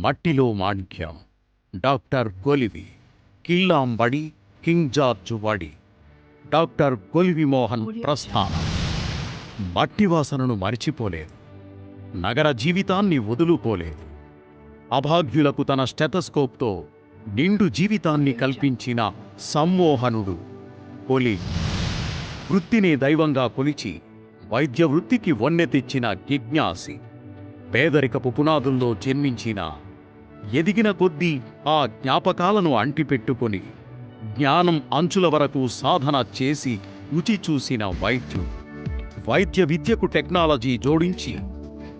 మట్టిలో మాణిక్యం. డాక్టర్ కొలివి కిల్లాంబడి కింగ్ జార్జ్ వడి. డాక్టర్ కొలివి మోహన్ ప్రస్థానం. మట్టి వాసనను మరిచిపోలేదు. నగర జీవితాన్ని వదులుకోలేదు. అభాగ్యులకు తన స్టెథస్కోప్తో నిండు జీవితాన్ని కల్పించిన సమ్మోహనుడు కొలి. వృత్తిని దైవంగా కొలిచి వైద్య వృత్తికి వన్నె తెచ్చిన జిజ్ఞాసి. పేదరికపు పునాదుల్లో జన్మించిన ఎదిగిన కొద్దీ ఆ జ్ఞాపకాలను అంటిపెట్టుకొని జ్ఞానం అంచుల వరకు సాధన చేసి రుచి చూసిన వైద్యుడు వైద్య విద్యకు టెక్నాలజీ జోడించి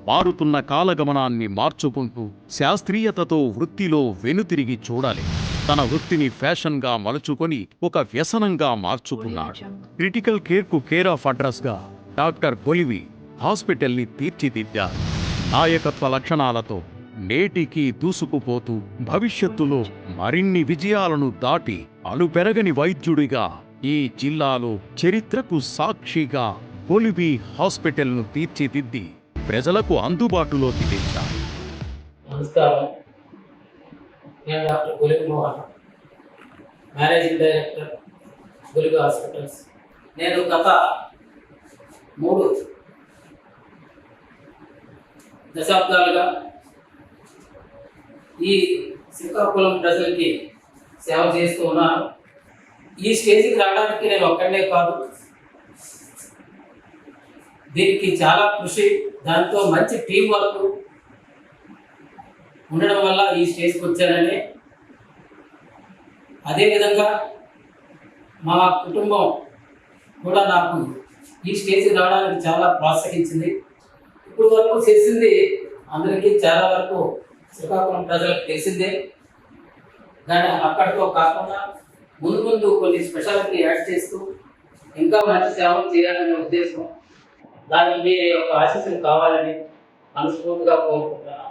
మారుతున్న కాలగమనాన్ని మార్చుకుంటూ శాస్త్రీయతతో వృత్తిలో వెనుతిరిగి చూడాలి. తన వృత్తిని ఫ్యాషన్గా మలుచుకొని ఒక వ్యసనంగా మార్చుకున్నాడు. క్రిటికల్ కేర్కు కేర్ ఆఫ్ అడ్రస్గా డాక్టర్ కొలివి హాస్పిటల్ని తీర్చిదిద్దారు. నాయకత్వ లక్షణాలతో నేటికి దూసుకుపోతూ భవిష్యత్తులో మరిన్ని విజయాలను దాటి అలుపెరగని వైద్యుడిగా ఈ జిల్లాలో చరిత్రకు సాక్షిగా కొలివి హాస్పిటల్ను తీర్చిదిద్ది ప్రజలకు అందుబాటులోకి తెచ్చారు. నమస్కారం. నేను doctor Gulib Mohan managing director Gulib hospitals. నేను గత మూడు దశాబ్దాలుగా ఈ శ్రీకాకుళం ప్రజలకి సేవ చేస్తూ ఉన్నాను ఈ స్టేజ్కి రావడానికి నేను ఒక్కడే కాదు. దీనికి చాలా కృషి దాంతో మంచి టీం వర్క్ ఉండడం వల్ల ఈ స్టేజ్కి వచ్చానని. అదేవిధంగా మా కుటుంబం కూడా నాకు ఈ స్టేజ్కి రావడానికి చాలా ప్రోత్సహించింది. ఇప్పుడు వరకు చేసింది అందరికీ చాలా వరకు శ్రీకాకుళం ప్రజలకు తెలిసిందే. దాన్ని అక్కడితో కాకుండా ముందు ముందు కొన్ని స్పెషాలిటీ యాడ్ చేస్తూ ఇంకా మంచి సేవలు చేయాలనే ఉద్దేశం. దాని మీ యొక్క ఆశీస్సులు కావాలని మనస్ఫూర్తిగా కోరుకుంటున్నాను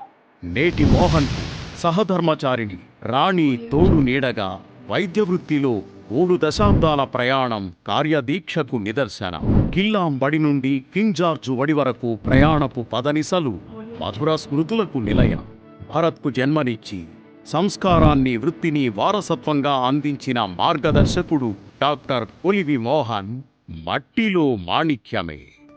నేటి మోహన్ సహధర్మచారిణి రాణి తోడు నీడగా వైద్య వృత్తిలో మూడు దశాబ్దాల ప్రయాణం కార్యదీక్షకు నిదర్శనం. కిల్లాంబడి నుండి కింగ్ జార్జు వడి వరకు ప్రయాణపు పదనిసలు మధుర స్మృతులకు నిలయం. భరత్కు జన్మనిచ్చి సంస్కారాన్ని వృత్తిని వారసత్వంగా అందించిన మార్గదర్శకుడు డాక్టర్ కొలివి మోహన్ మట్టిలో మాణిక్యమే.